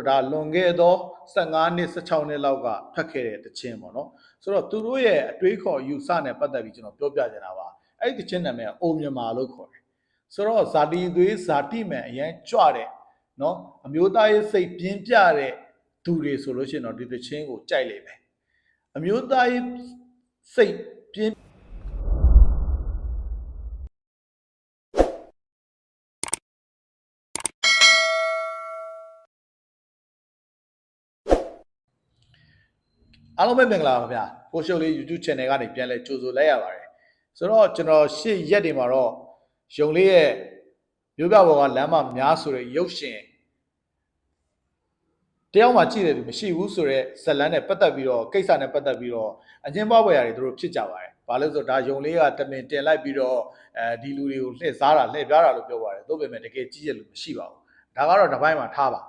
ဆိုတော့ဒါလွန်ခဲ့သော15နှစ်16နှစ်လောက်ကဖတ်ခဲ့တဲ့တခြင်းပေါ့နော်ဆိုတော့သူတို့ရဲ့အတွေးခေါ်ယူဆနဲ့ပတ်သက်ပြီးကျွန်တော်ပြောပြချင်တာပါအဲ့ဒီတခြင်းနာမည်ကအိုမြန်မာလို့ခေါ်တယ်ဆိုတော့ဇာတိသွေးဇာတိမှန်အရင်ကြွတဲ့နော်အမျိုးသားရေးစိတ်ပြင်းပြတဲ့သူတွေဆိုလို့ရှိရင်တော့ဒီတခြင်းကိုကြိုက်လိမ့်မယ်အမျိုးသားရေးစိတ်ပြင်း အားလုံးပဲမင်္ဂလာပါဗျာကိုရှုပ်လေး YouTube channel ကနေပြန်လဲကြိုဆိုလိုက်ရပါတယ်ဆိုတော့ကျွန်တော်ရှေ့ရက်တွေမှာတော့ယုံလေးရဲ့မျိုးပြဘောကလမ်းမများဆိုတဲ့ရုပ်ရှင်တယောက်မှကြည့်တယ်သူမရှိဘူးဆိုတော့ဇက်လန်းနဲ့ပတ်သက်ပြီးတော့ကိစ္စနဲ့ပတ်သက်ပြီးတော့အငင်းပွားပွဲရာတွေသူတို့ဖြစ်ကြပါတယ်ဘာလို့လဲဆိုတော့ဒါယုံလေးကတမင်တင်လိုက်ပြီးတော့အဲဒီလူတွေကိုလှည့်စားတာလှည့်ပြားတာလို့ပြောပါတယ်သို့ပေမဲ့တကယ်ကြည့်ရလို့မရှိပါဘူးဒါကတော့တစ်ပိုင်းမှာထားပါ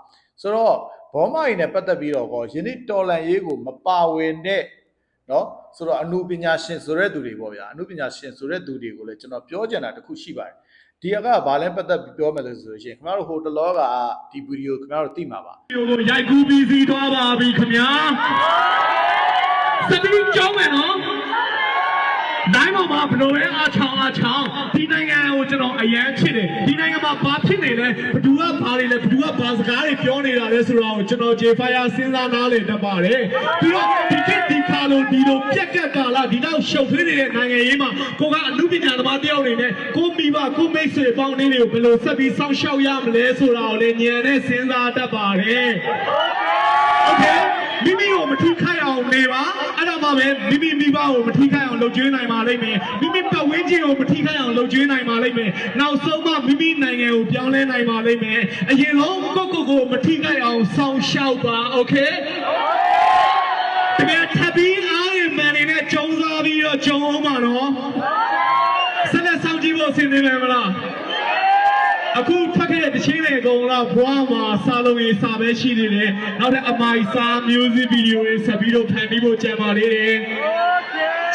ဆိုတော့ ဘောမကြီးနဲ့ပတ်သက်ပြီးတော့ကောယနေ့တော်လန်ရေးကိုမပါဝင်တဲ့เนาะဆိုတော့အမှုပညာရှင်ဆိုတဲ့သူတွေပေါ့ဗျာအမှုပညာရှင်ဆိုတဲ့သူတွေကိုလည်းကျွန်တော်ပြောချင်တာတစ်ခုရှိပါတယ်ဒီအကဘာလဲပတ်သက်ပြီးပြောမယ်လို့ဆိုလို့ရှိရင်ခင်ဗျားတို့ဟိုတလောကဒီဗီဒီယိုခင်ဗျားတို့သိမှာပါ ဗီဒီယိုကိုရိုက်ကူးပြီးစီးသွားပါပြီခင်ဗျာစတိကြောင်းမယ်နော် နိုင်မှာပါဘလို့လဲအချောင်းအချောင်းဒီနိုင်ငံကိုကျွန်တော်အယမ်းချစ်တယ်ဒီနိုင်ငံမှာဘာဖြစ်နေလဲဘသူကဘာတွေလဲဘသူကဘာစကားတွေပြောနေတာလဲဆိုတာကိုကျွန်တော် J-Fire စဉ်းစားနားလည်တတ်ပါတယ်ပြီးတော့ဒီခေတ်ဒီခါလိုဒီလိုပြက်ကက်ကာလဒီနောက်ရှုပ်ထွေးနေတဲ့နိုင်ငံရေးမှာကိုကအမှုပညာသမားတယောက်အနေနဲ့ကိုမိဘကိုမိတ်ဆွေပေါင်းတွေကိုဘယ်လိုဆက်ပြီးစောင့်ရှောက်ရမလဲဆိုတာကိုလည်းဉာဏ်နဲ့စဉ်းစားတတ်ပါတယ် Okay မိမိကိုမထိခိုက်အောင်နေပါအဲ့ဒါမှပဲမိမိမိဘကိုမထိခိုက်အောင်လုပ်ကျွေးနိုင်ပါလိမ့်မယ်မိမိပတ်ဝန်းကျင်ကိုမထိခိုက်အောင်လုပ်ကျွေးနိုင်ပါလိမ့်မယ်နောက်ဆုံးမှမိမိနိုင်ငံကိုပြောင်းလဲနိုင်ပါလိမ့်မယ်အရင်ဆုံးကိုယ့်ကိုယ်ကိုမထိခိုက်အောင်စောင့်ရှောက်ပါโอเคတကယ်ထပ်ပြီးအားရမှန်နေတဲ့ကြုံစားပြီးတော့ကြုံအောင်ပါနော် ် ခဲ့တဲ့တချင်းတွေအကုန်လုံးဘွားမှာစားလုံးရေးစာပဲရှိနေတယ်နောက်တဲ့အမိုင်စာ music video တွေဆက်ပြီးတော့ဖန်ပြီးဖို့ကြံပါသေးတယ်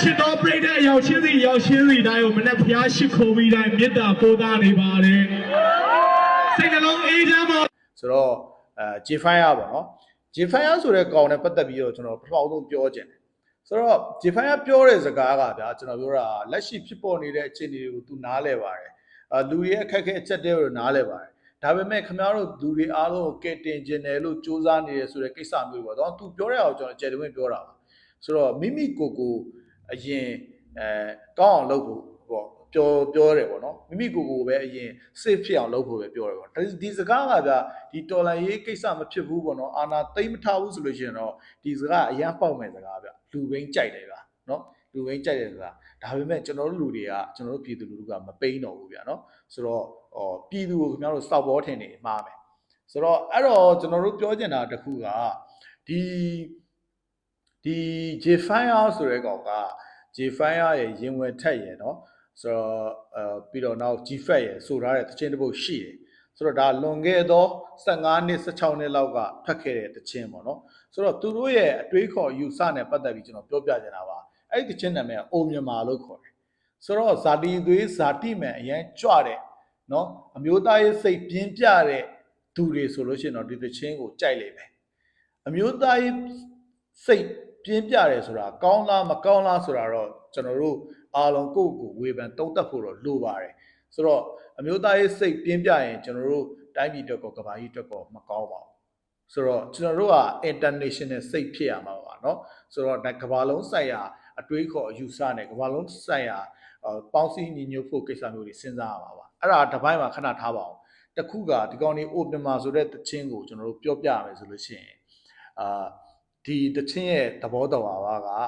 ချစ်တော်ပြိတဲ့အရောက်ချင်းစီရောက်ချင်းစီတိုင်းကိုမနဲ့ဖျားရှိခိုးပြီးတိုင်းမေတ္တာပို့သားနေပါတယ်စိတ်နှလုံးအေးချမ်းပါဆိုတော့အဲ J-Fire ပေါ့နော် J-Fire ဆိုတဲ့ကောင်နဲ့ပတ်သက်ပြီးတော့ကျွန်တော်ပထမဆုံးပြောချင်တယ်ဆိုတော့ J-Fire ပြောတဲ့စကားကဗျာကျွန်တော်ပြောတာလက်ရှိဖြစ်ပေါ်နေတဲ့အခြေအနေတွေကိုသူနားလဲပါတယ်အဲလူတွေရဲ့အခက်အခဲအချက်တွေကိုနားလဲပါတယ် ဒါပေမဲ့ခင်ဗျားတို့လူတွေအားလုံးကိုကဲတင်ကျင်တယ်လို့စူးစမ်းနေတယ်ဆိုတဲ့ကိစ္စမျိုးပေါ့နော်သူပြောတဲ့အောင်ကျွန်တော်ကြယ်တွင်ပြောတာပါဆိုတော့မိမိကိုယ်ကိုအရင်အဲကောင်းအောင်လုပ်ဖို့ပေါ့ပြောပြောတယ်ပေါ့နော်မိမိကိုယ်ကိုပဲအရင် safe ဖြစ်အောင်လုပ်ဖို့ပဲပြောတယ်ပေါ့ဒီဒီစကားကဗျာဒီတော်လန်ရေးကိစ္စမဖြစ်ဘူးပေါ့နော်အာနာသိမ့်မထားဘူးဆိုလို့ရှိရင်တော့ဒီစကားအရန်ပေါက်မဲ့စကားဗျလူဘိန်းကြိုက်တယ်ဗျာနော် လူဘိန်းကြိုက်တယ်စကားဒါပေမဲ့ကျွန်တော်တို့လူတွေကကျွန်တော်တို့ပြည်သူလူထုကမပိန်းတော့ဘူးဗျာနော်ဆိုတော့ဟောပြည်သူကိုခင်ဗျားတို့စောက်ဘောထင်နေမှားမယ်ဆိုတော့အဲ့တော့ကျွန်တော်တို့ပြောချင်တာတစ်ခုကဒီဒီ J-Fire ဆိုတဲ့ကောင်က J-Fire ရဲ့ရင်ဝင်ထက်ရဲ့နော်ဆိုတော့အဲပြီးတော့နောက် G-Fat ရဲ့ဆိုထားတဲ့တခြင်းတစ်ပုတ်ရှိတယ်ဆိုတော့ဒါလွန်ခဲ့သော15နှစ်16နှစ်လောက်ကဖတ်ခဲ့တဲ့တခြင်းပေါ့နော်ဆိုတော့သူတို့ရဲ့အတွေးခေါ်ယူဆနဲ့ပတ်သက်ပြီးကျွန်တော်ပြောပြချင်တာပါ အဲ့ဒီတခြင်းနာမည်ကအိုမြန်မာလို့ခေါ်တယ်ဆိုတော့ဇာတိသွေးဇာတိမှန်အရင်ကြွတဲ့နော်အမျိုးသားရေးစိတ်ပြင်းပြတဲ့သူတွေဆိုလို့ရှိရင်တော့ဒီတခြင်းကိုကြိုက်လိမ့်မယ်အမျိုးသားရေးစိတ်ပြင်းပြတယ်ဆိုတာကောင်းလားမကောင်းလားဆိုတာတော့ကျွန်တော်တို့အားလုံးကိုယ့်ကိုယ်ဝေဖန်သုံးသပ်ဖို့တော့လိုပါတယ်ဆိုတော့အမျိုးသားရေးစိတ်ပြင်းပြရင်ကျွန်တော်တို့တိုင်းပြည်အတွက်ကောကမ္ဘာကြီးအတွက်ကောမကောင်းပါဘူးဆိုတော့ကျွန်တော်တို့က international စိတ်ဖြစ်ရမှာပါเนาะဆိုတော့ဒါကမ္ဘာလုံးဆိုင်ရာ အတွေးခေါ်အယူဆနဲ့ကမ္ဘာလုံးဆိုင်ရာအော်ပေါင်းစည်းညီညွတ်ဖို့ကိစ္စမျိုးတွေစဉ်းစားရမှာပါအဲ့ဒါတစ်ပိုင်းမှာခဏထားပါအောင်တစ်ခုကဒီကောင်လေးအိုပမာဆိုတဲ့တခြင်းကိုကျွန်တော်တို့ပြောပြရမယ်ဆိုလို့ရှိရင်အာဒီတခြင်းရဲ့သဘောတော်ပါကအာ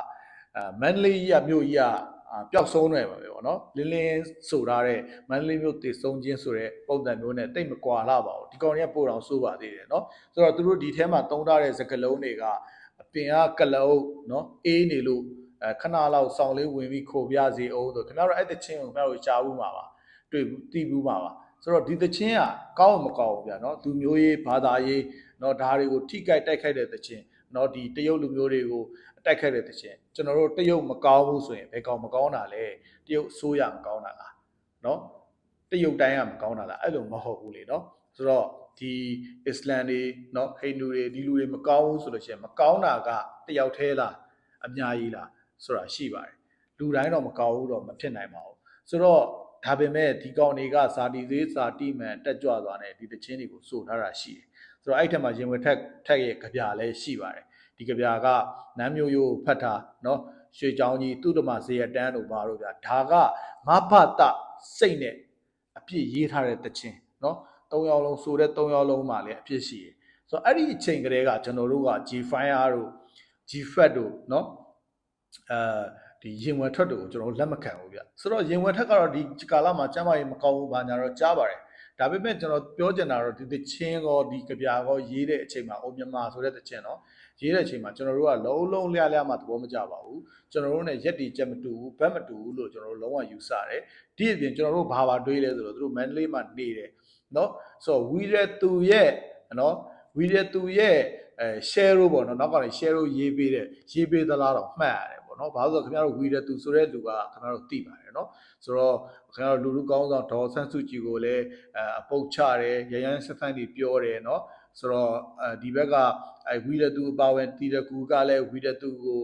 မန္တလေးကြီးကမြို့ကြီးကအာပျောက်ဆုံးနေပါပဲဗောနော်လင်းလင်းဆိုထားတဲ့မန္တလေးမြို့တည်ဆုံးခြင်းဆိုတဲ့ပုံစံမျိုးနဲ့တိတ်မကွာလာပါဘူးဒီကောင်တွေကပို့တော်ဆိုးပါသေးတယ်နော်ဆိုတော့သူတို့ဒီထဲမှာတုံးထားတဲ့စကလုံးတွေကအပင်ကကလအုပ်နော်အေးနေလို့ အဲခဏလောက်ဆောင်လေးဝင်ပြီးခိုပြစီအောင်ဆိုခင်ဗျားတို့အဲ့တချင်းကိုခင်ဗျားတို့ရှားဘူးမှာပါတွေ့ဘူးတီးဘူးမှာပါဆိုတော့ဒီတချင်းကကောင်းမကောင်းဘူးဗျာနော်သူမျိုးရေးဘာသာရေးနော်ဒါတွေကိုထိကြိုက်တိုက်ခိုက်တဲ့တချင်းနော်ဒီတရုတ်လူမျိုးတွေကိုတိုက်ခိုက်တဲ့တချင်းကျွန်တော်တို့တရုတ်မကောင်းဘူးဆိုရင်ဘယ်ကောင်မကောင်းတာလဲတရုတ်ဆိုးရမကောင်းတာလားနော်တရုတ်တိုင်းကမကောင်းတာလားအဲ့လိုမဟုတ်ဘူးလေနော်ဆိုတော့ဒီအစ္စလမ်တွေနော်ဟိန္ဒူတွေဒီလူတွေမကောင်းဘူးဆိုလို့ရှိရင်မကောင်းတာကတယောက်တည်းလားအများကြီးလား ဆိုတာရှိပါတယ်လူတိုင်းတော့မကောင်းဘူးတော့မဖြစ်နိုင်ပါဘူးဆိုတော့ဒါပေမဲ့ဒီကောင်တွေကဇာတိသေးဇာတိမှန်တက်ကြွသွားတယ်ဒီတခြင်းတွေကိုစိုးထားတာရှိတယ်ဆိုတော့အဲ့ထက်မှာရင်ဝင်ထက်ထက်ရဲ့ကြပြလည်းရှိပါတယ်ဒီကြပြကနမ်းမျိုးရိုးဖတ်တာเนาะရွှေချောင်းကြီးသူတမဇေယတန်းတို့ဘာလို့ဗျာဒါကမဖတစိတ်နဲ့အပြည့်ရေးထားတဲ့တခြင်းเนาะ၃ယောက်လုံးဆိုတဲ့၃ယောက်လုံးမှာလည်းအပြည့်ရှိတယ်ဆိုတော့အဲ့ဒီအချိန်ကလေးကကျွန်တော်တို့က G-Fire တို့ G-Fat တို့เนาะ အဲဒီရင်ဝယ်ထွက်တို့ကိုကျွန်တော်လက်မခံဘူးဗျဆိုတော့ရင်ဝယ်ထွက်ကတော့ဒီကာလမှာကျန်းမာရေးမကောင်းဘူးဘာညာတော့ကြားပါတယ်ဒါပေမဲ့ကျွန်တော်ပြောချင်တာတော့ဒီတချင်းကောဒီကြပြာကောရေးတဲ့အချိန်မှာအိုမြန်မာဆိုတဲ့တချင်းတော့ရေးတဲ့အချိန်မှာကျွန်တော်တို့ကလုံးလုံးလျားလျားမှသဘောမကျပါဘူးကျွန်တော်တို့ ਨੇ ရက်တီချက်မတူဘူးဘက်မတူဘူးလို့ကျွန်တော်တို့လုံးဝယူဆတယ်ဒီအပြင်ကျွန်တော်တို့ဘာဘာတွေးလဲဆိုတော့သူတို့မန်လေးမှာနေတယ်နော်ဆိုတော့ဝီရတူရဲ့နော်ဝီရတူရဲ့အဲ share လို့ပေါ့နော်နောက်ကနေ share လို့ရေးပေးတယ်ရေးပေးသလားတော့မှတ်ရတယ် နော်ဘာလို့ဆိုတော့ခင်ဗျားတို့ဝီရသူဆိုတဲ့လူကခင်ဗျားတို့သိပါတယ်နော်ဆိုတော့ခင်ဗျားတို့လူလူကောင်းဆောင်ဒေါ်ဆန်းစုကြည်ကိုလည်းအအပုတ်ချတယ်ရရန်ဆက်ဆန်းတွေပြောတယ်နော်ဆိုတော့အဲဒီဘက်ကအဲဝီရသူအပါဝင်တီရကူကလည်းဝီရသူကို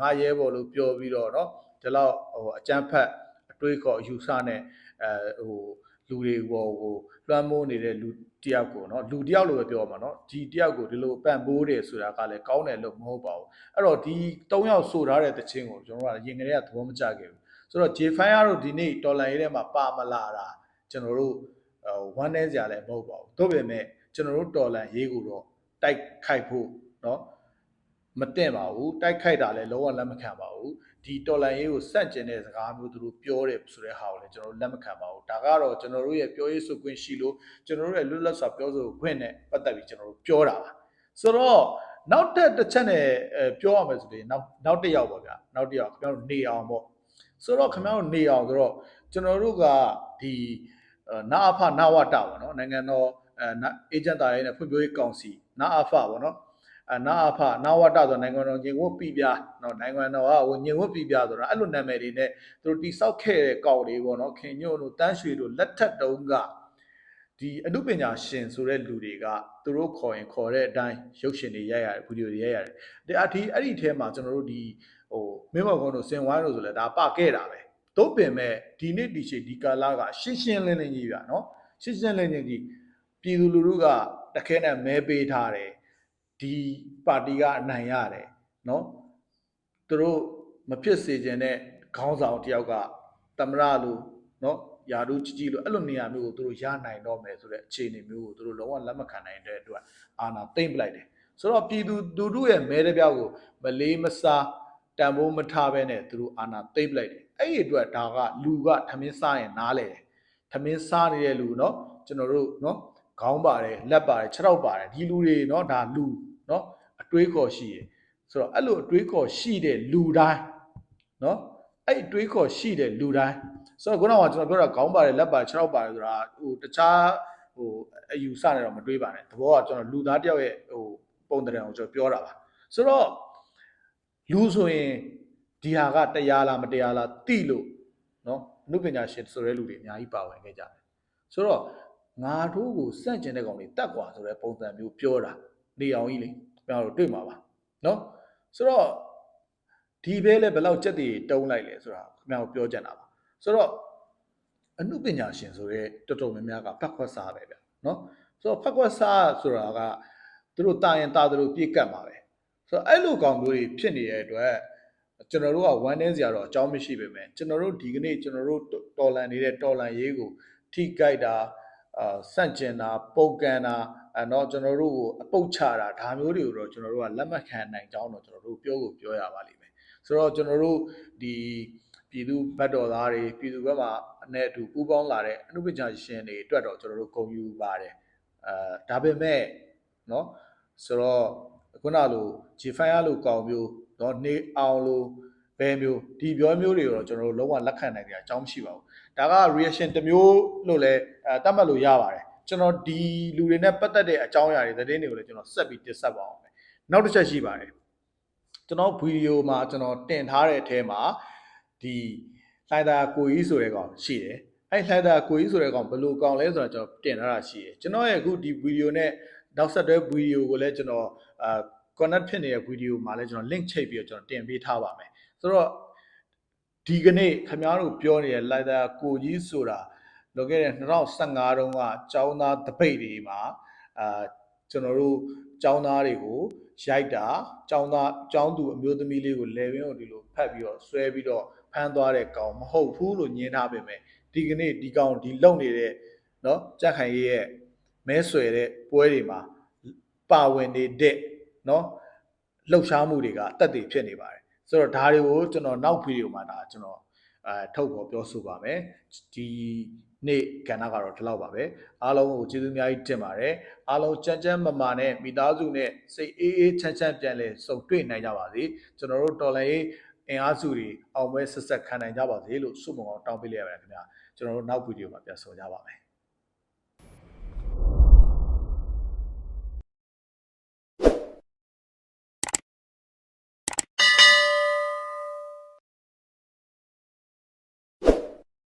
ငါရဲပေါ်လို့ပြောပြီးတော့နော်ဒီလောက်ဟိုအကြမ်းဖက်အတွေးခေါ်အယူဆနဲ့အဲဟို လူတွေဟိုဟိုလွှမ်းမိုးနေတဲ့လူတယောက်ကိုเนาะလူတယောက်လို့ပဲပြောမှာเนาะဒီတယောက်ကိုဒီလိုပန့်ပိုးတယ်ဆိုတာကလည်းကောင်းတယ်လို့မဟုတ်ပါဘူးအဲ့တော့ဒီ၃ယောက်ဆိုထားတဲ့တခြင်းကိုကျွန်တော်တို့ကရင်ကလေးကသဘောမကျခဲ့ဘူးဆိုတော့ J5 ကတော့ဒီနေ့တော်လန်ရေးထဲမှာပါမလာတာကျွန်တော်တို့ဝမ်းနေစရာလည်းမဟုတ်ပါဘူးသို့ပေမဲ့ကျွန်တော်တို့တော်လန်ရေးကိုတော့တိုက်ခိုက်ဖို့เนาะမတင်ပါဘူးတိုက်ခိုက်တာလည်းလုံးဝလက်မခံပါဘူး ဒီတော်လန်ရေးကိုစန့်ကျင်တဲ့စကားမျိုးသူတို့ပြောတယ်ဆိုတဲ့ဟာကိုလည်းကျွန်တော်တို့လက်မခံပါဘူးဒါကတော့ကျွန်တော်တို့ရဲ့ပြောရေးဆိုခွင့်ရှိလို့ကျွန်တော်တို့ရဲ့လွတ်လပ်စွာပြောဆိုခွင့်နဲ့ပတ်သက်ပြီးကျွန်တော်တို့ပြောတာပါဆိုတော့နောက်တစ်တစ်ချက်နဲ့အဲပြောရမယ်ဆိုရင်နောက်နောက်တစ်ယောက်ပေါ့ဗျာနောက်တစ်ယောက်ခင်ဗျားတို့နေအောင်ပေါ့ဆိုတော့ခင်ဗျားတို့နေအောင်ဆိုတော့ကျွန်တော်တို့ကဒီနာအဖနာဝတပေါ့နော်နိုင်ငံတော်အဲအေဂျင့်တာရေးနဲ့ဖွံ့ဖြိုးရေးကောင်စီနာအဖပေါ့နော် အနာအဖနာဝတဆိုနိုင်ငံတော်ညင်ဝတ်ပြပြနော်နိုင်ငံတော်ကညင်ဝတ်ပြပြဆိုတာအဲ့လိုနာမည်တွေနဲ့သူတို့တိစောက်ခဲ့တဲ့ကောက်တွေပေါ့နော်ခင်ညို့တို့တန်းရွှေတို့လက်ထက်တုံးကဒီအမှုပညာရှင်ဆိုတဲ့လူတွေကသူတို့ခေါ်ရင်ခေါ်တဲ့အတိုင်းရုပ်ရှင်တွေရိုက်ရတယ်ဗီဒီယိုတွေရိုက်ရတယ်ဒါအဒီအဲ့ဒီထဲမှာကျွန်တော်တို့ဒီဟိုမင်းမော်ကုန်းတို့စင်ဝိုင်းတို့ဆိုလဲဒါပခဲ့တာပဲသို့ပင်မဲ့ဒီနေ့ဒီချိန်ဒီကာလကရှင်းရှင်းလင်းလင်းကြီးပြနော်ရှင်းရှင်းလင်းလင်းကြီးပြည်သူလူထုကတခဲနဲ့မဲပေးထားတယ် ဒီပါတီကအနိုင်ရတယ်เนาะသူတို့မဖြစ်စေခြင်းတဲ့ခေါင်းဆောင်တယောက်ကသမရလူเนาะယာတို့ကြီးကြီးလို့အဲ့လိုနေရာမျိုးကိုသူတို့ရနိုင်တော့မယ်ဆိုတဲ့အခြေအနေမျိုးကိုသူတို့လုံးဝလက်မခံနိုင်တဲ့အတွက်အာဏာသိမ့်ပလိုက်တယ်ဆိုတော့ပြည်သူသူတို့ရဲ့မဲတပြောက်ကိုမလေးမစားတန်ဖိုးမထားဘဲနဲ့သူတို့အာဏာသိမ့်ပလိုက်တယ်အဲ့ဒီအတွက်ဒါကလူကထမင်းစားရင်နားလေတယ်ထမင်းစားနေတဲ့လူเนาะကျွန်တော်တို့เนาะခေါင်းပါတယ်လက်ပါတယ်ခြေထောက်ပါတယ်ဒီလူတွေเนาะဒါလူ เนาะအတွေးခေါ်ရှိရယ်ဆိုတော့အဲ့လိုအတွေးခေါ်ရှိတဲ့လူတိုင်းเนาะအဲ့အတွေးခေါ်ရှိတဲ့လူတိုင်းဆိုတော့ခုနကကျွန်တော်ပြောတာခေါင်းပါတယ်လက်ပါတယ်ခြေထောက်ပါတယ်ဆိုတာဟိုတခြားဟိုအယူဆနေတော့မတွေးပါနဲ့သဘောကကျွန်တော်လူသားတယောက်ရဲ့ဟိုပုံတံကိုကျွန်တော်ပြောတာပါဆိုတော့လူဆိုရင်ဒီဟာကတရားလားမတရားလားသိလို့เนาะအနုပညာရှင်ဆိုတဲ့လူတွေအများကြီးပါဝင်ခဲ့ကြတယ်ဆိုတော့ငါတို့ကိုစန့်ကျင်တဲ့ကောင်တွေတတ်กว่าဆိုတဲ့ပုံစံမျိုးပြောတာနေအောင်ကြီးလေ ကျွန်တော်တို့တွေ့မှာပါเนาะဆိုတော့ဒီဘဲလဲဘယ်လောက်ကြက်တွေတုံးလိုက်လဲဆိုတာခင်ဗျားကိုပြောကြတာပါဆိုတော့အနုပညာရှင်ဆိုတဲ့တော်တော်များများကဖက်ခွက်စားပဲဗျเนาะဆိုတော့ဖက်ခွက်စားဆိုတာကသူတို့တာရင်တာသူတို့ပြည့်ကတ်မှာပဲဆိုတော့အဲ့လိုကောင်မျိုးတွေဖြစ်နေတဲ့အတွက်ကျွန်တော်တို့ကဝမ်းနည်းစရာတော့အကြောင်းမရှိပေမဲ့ကျွန်တော်တို့ဒီကနေ့ကျွန်တော်တို့တော်လန်နေတဲ့တော်လန်ရေးကိုထိကြိုက်တာအာစန့်ကျင်တာပုတ်ကန်တာ အဲတော့ကျွန်တော်တို့ကိုအပုတ်ချတာဒါမျိုးတွေကိုတော့ကျွန်တော်တို့ကလက်မခံနိုင်ကြောင်းတော့ကျွန်တော်တို့ပြောကိုပြောရပါလိမ့်မယ်ဆိုတော့ကျွန်တော်တို့ဒီပြည်သူဘတ်တော်သားတွေပြည်သူဘက်မှာအနေအတူပူးပေါင်းလာတဲ့အမှုပညာရှင်တွေအတွက်တော့ကျွန်တော်တို့ဂုဏ်ယူပါတယ်အဲဒါပေမဲ့เนาะဆိုတော့ခုနလို G5 လို့ကောင်းမျိုးเนาะနေအောင်လို့ဘယ်မျိုးဒီပြောမျိုးတွေကိုတော့ကျွန်တော်တို့လုံးဝလက်ခံနိုင်ကြအကြောင်းမရှိပါဘူးဒါက reaction တစ်မျိုးလို့လည်းအဲတတ်မှတ်လို့ရပါတယ် ကျွန်တော်ဒီလူတွေနဲ့ပတ်သက်တဲ့အကြောင်းအရာတွေသတင်းတွေကိုလည်းကျွန်တော်ဆက်ပြီးတင်ဆက်ပါအောင်မယ်နောက်တစ်ချက်ရှိပါတယ်ကျွန်တော်ဗီဒီယိုမှာကျွန်တော်တင်ထားတဲ့အထဲမှာဒီလိုင်တာကိုကြီးဆိုတဲ့ကောင်ရှိတယ်အဲ့လှိုက်တာကိုကြီးဆိုတဲ့ကောင်ဘယ်လိုကောင်လဲဆိုတော့ကျွန်တော်တင်ထားတာရှိတယ်ကျွန်တော်ရဲ့အခုဒီဗီဒီယိုနဲ့နောက်ဆက်တွဲဗီဒီယိုကိုလည်းကျွန်တော်အာ connect ဖြစ်နေတဲ့ဗီဒီယိုမှာလည်းကျွန်တော် link ချိတ်ပြီးတော့ကျွန်တော်တင်ပေးထားပါမယ်ဆိုတော့ဒီကနေ့ခင်ဗျားတို့ပြောနေတဲ့လိုက်တာကိုကြီးဆိုတာ လောခဲ့တဲ့2015တုန်းကကျောင်းသားတပိတ်တွေမှာအာကျွန်တော်တို့ကျောင်းသားတွေကိုရိုက်တာကျောင်းသားကျောင်းသူအမျိုးသမီးလေးကိုလေဝင်းကိုဒီလိုဖတ်ပြီးတော့ဆွဲပြီးတော့ဖမ်းသွားတဲ့ကောင်မဟုတ်ဘူးလို့ညင်းထားပေမဲ့ ဒီကနေ့ဒီကောင်ဒီလုံနေတဲ့เนาะကြက်ခိုင်ရေးရဲ့မဲဆွယ်တဲ့ပွဲတွေမှာပါဝင်နေတဲ့เนาะလှုပ်ရှားမှုတွေကအသက်တွေဖြစ်နေပါတယ်ဆိုတော့ဒါတွေကိုကျွန်တော်နောက်ဗီဒီယိုမှာဒါကျွန်တော်အဲထုတ်ဖော်ပြောဆိုပါမယ်ဒီ နေ့ကဏ္ဍကတော့ဒီလောက်ပါပဲအားလုံးကိုကျေးဇူးအများကြီးတင်ပါတယ်အားလုံးကြမ်းကြမ်းမာမာနဲ့မိသားစုနဲ့စိတ်အေးအေးချမ်းချမ်းပြန်လဲစုံတွေ့နိုင်ကြပါစေကျွန်တော်တို့တော်လည်းရေးအင်အားစုတွေအောင်ပွဲဆက်ဆက်ခံနိုင်ကြပါစေလို့ဆုမွန်အောင်တောင်းပေးလိုက်ရပါတယ်ခင်ဗျာကျွန်တော်တို့နောက်ဗီဒီယိုမှာပြန်ဆောင်ကြပါမယ်